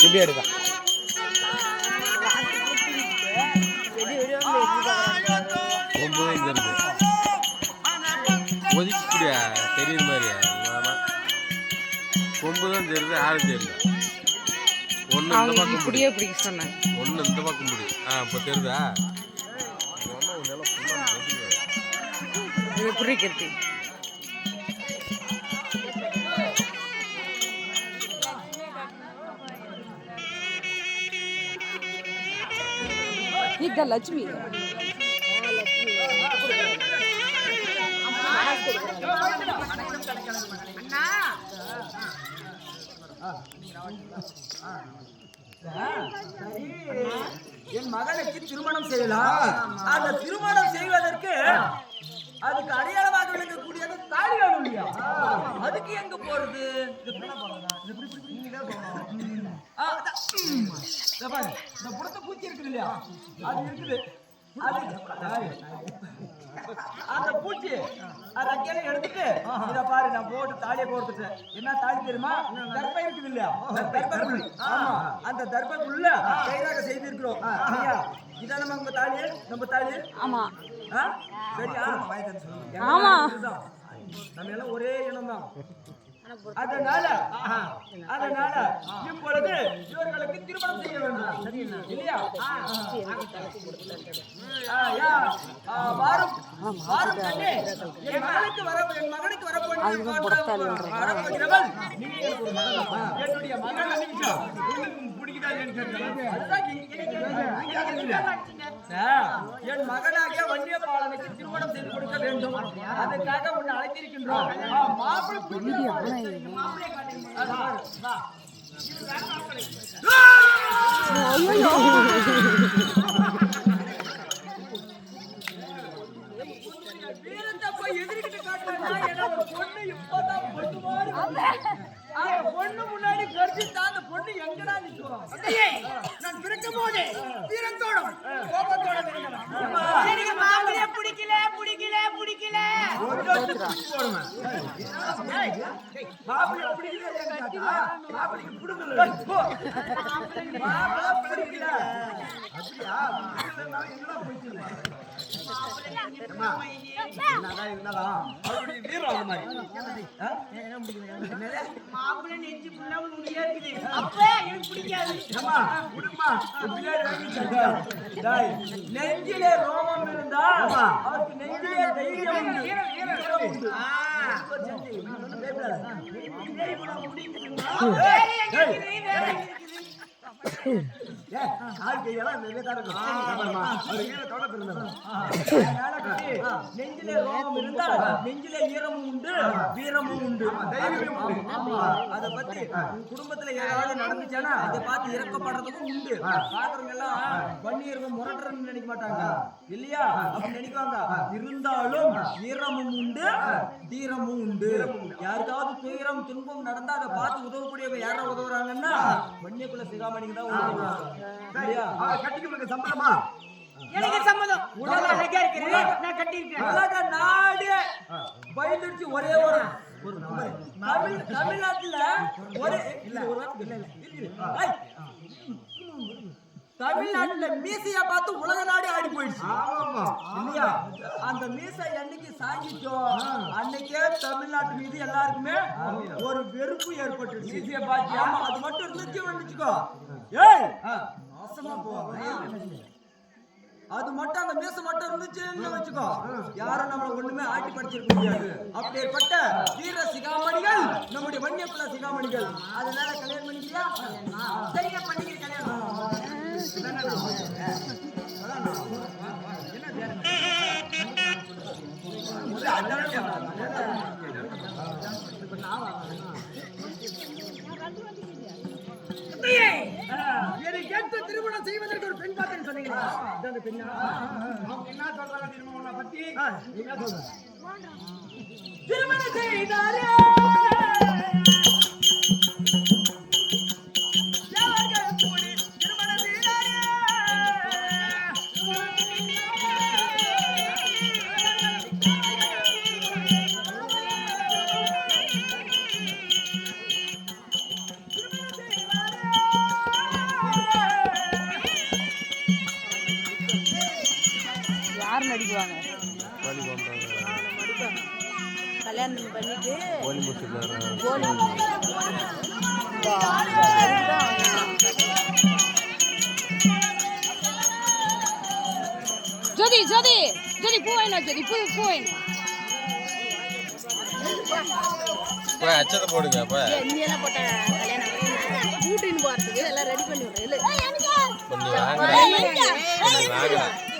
இப்படி எடுக்க கொம்பு தான் இங்க இருக்கு. ஒதுக்கிட்டியா தெரியுற மாதிரியா. கொம்பு தான் தெரியுது ஆறு தெரியல ஒன்று இந்த பக்கம் முடி இப்படியே பிடிக்க சொன்னாங்க ஒன்று இந்த பக்கம் முடி ஆ இப்போ தெரியுதா? இது ಇದ್ದ ಲಕ್ಷ್ಮಿ என் மகனுக்கு திருமணம் செய்யலாம் அந்த திருமணம் செய்வதற்கு அதுக்கு அடையாளமாக விளங்கக்கூடியது தாலி வேணும் இல்லையா அதுக்கு எங்க போறது ஆ, அதான். இதோ பாரு, இந்த புறத்த பூச்சி இருக்குது இல்லையா? அது இருக்குது. அது அந்த பூச்சி அது அக்கையில எடுத்துட்டு இத பாரு நான் போட்டு தாலியை கோர்த்துட்டேன். என்ன தாலி தெரியுமா? தர்ப்பை இருக்குது இல்லையா? ஆமா. அந்த தர்ப்பைக்குள்ள கைதாக செய்திருக்கிறோம். இதான் நம்ம உங்க தாலி நம்ம தாலி? ஆமா? சரியா? ஆமா. நம்ம எல்லாம் ஒரே இனம் தான். அதனால அதனால இப்பொழுது இவர்களுக்கு திருமணம் செய்ய வேண்டும் இல்லையா ஆ, யா. ஆ, வாரும் வாரும் கண்ணே. என் மகனுக்கு வர என் மகனுக்கு வரப்போகிறவள். என்னுடைய மகன் என் மகனாக வன்னிய பாலனுக்கு திருமணம் செய்து கொடுக்க வேண்டும். அதுக்காக உன்னை அழைத்திருக்கின்றோம். மாப்பிள்ளை வீரத்தை போய் எதிர்க்கிட்டு காட்டுறேன்னா, ஏன்னா ஒரு பொண்ணு இப்பதான் பொண்ணு மாதிரி பொண்ணு முன்னாடி கர்ஜித்தா அந்த பொண்ணு எங்கடா நிக்கும்? நான் பிறக்கும் போதே வீரத்தோடும் மாப்பிளைய பிடிக்கல பிடிக்கல பிடிக்கல. நெஞ்சிலே ரோமம் இருந்தா அவருக்கு நெஞ்சிலே தைரியம் உண்டு. இருக்கும். நெஞ்சிலே ஈரமும் உண்டு வீரமும் உண்டு. அத பத்தி குடும்பத்துல ஏதாவது நடந்துச்சானா அதை பார்த்து இறக்கப்படுறதுக்கும் உண்டு. பாக்குறவங்க எல்லாம் வன்னியர்கள் முரட்டுறன்னு நினைக்க மாட்டாங்க. இல்லையா? அப்படி நினைப்பாங்க இருந்தாலும் வீரமும் உண்டு தீரமும் உண்டு. யாருக்காவது துயரம் துன்பம் நடந்தா அதை பார்த்து உதவக்கூடியவங்க யாரா உதவுறாங்கன்னா வன்னியக்குள்ள சிகாமணிக்கு தான் இல்லையா? கட்டிக்கு சம்பளமா? எனக்கு சம்மதம் உடல் அழகா இருக்குது நான் கட்டியிருக்கேன். உலக நாடு பயந்துடுச்சு ஒரே ஒரு தமிழ் தமிழ்நாட்டுல ஒரு இல்ல ஒரு வார்த்தை இல்ல இல்ல இருக்குது. ஐய். தமிழ்நாட்டுல மீசைய பார்த்து உலக நாடு ஆடி போயிடுச்சு. இல்லையா? அந்த மீசை என்னைக்கு சாங்கிச்சோ அன்னைக்கே தமிழ்நாட்டு மீது எல்லாருக்குமே ஒரு வெறுப்பு ஏற்பட்டுடுச்சு மீசைய பார்த்து ஆமா அது மட்டும் இருந்துச்சு வந்துச்சுக்கோ ஏய் போவாங்க. அது மட்டும் அந்த மீச மட்டும் இருந்துச்சுன்னு வச்சுக்கோ. யாரும் நம்மள ஒண்ணுமே ஆட்டி படிச்சிருக்க முடியாது அப்படிப்பட்ட வீர சிகாமணிகள் நம்முடைய வன்னியப்புல சிகாமணிகள். அதனால கல்யாணம் பண்ணிக்கிறியா? சரியா பண்ணிக்கிற கல்யாணம். கேட்ட திருமணம் செய்வதற்கு ஒரு பெண் பார்த்தேன்னு சொன்னீங்களா? அந்த பெண்ணா. என்ன சொல்றாங்க உன்னை பத்தி? என்ன சொல்ற திருமணம் செய்தாரே கோழி பண்ணுறாங்க கல்யாணம் பண்ணிட்டு கோலி ஜோதி ஜோதி ஜோதி பூ வேணும் ஜோதி? பூ பூ போய் அச்சத்தை போடுங்க போய் நீ எல்லாம் போட்ட கல்யாணம். கூட்டின்னு போறதுக்கு எல்லாம் ரெடி பண்ணி விடுறேன் கொஞ்சம் வாங்க. வாங்க.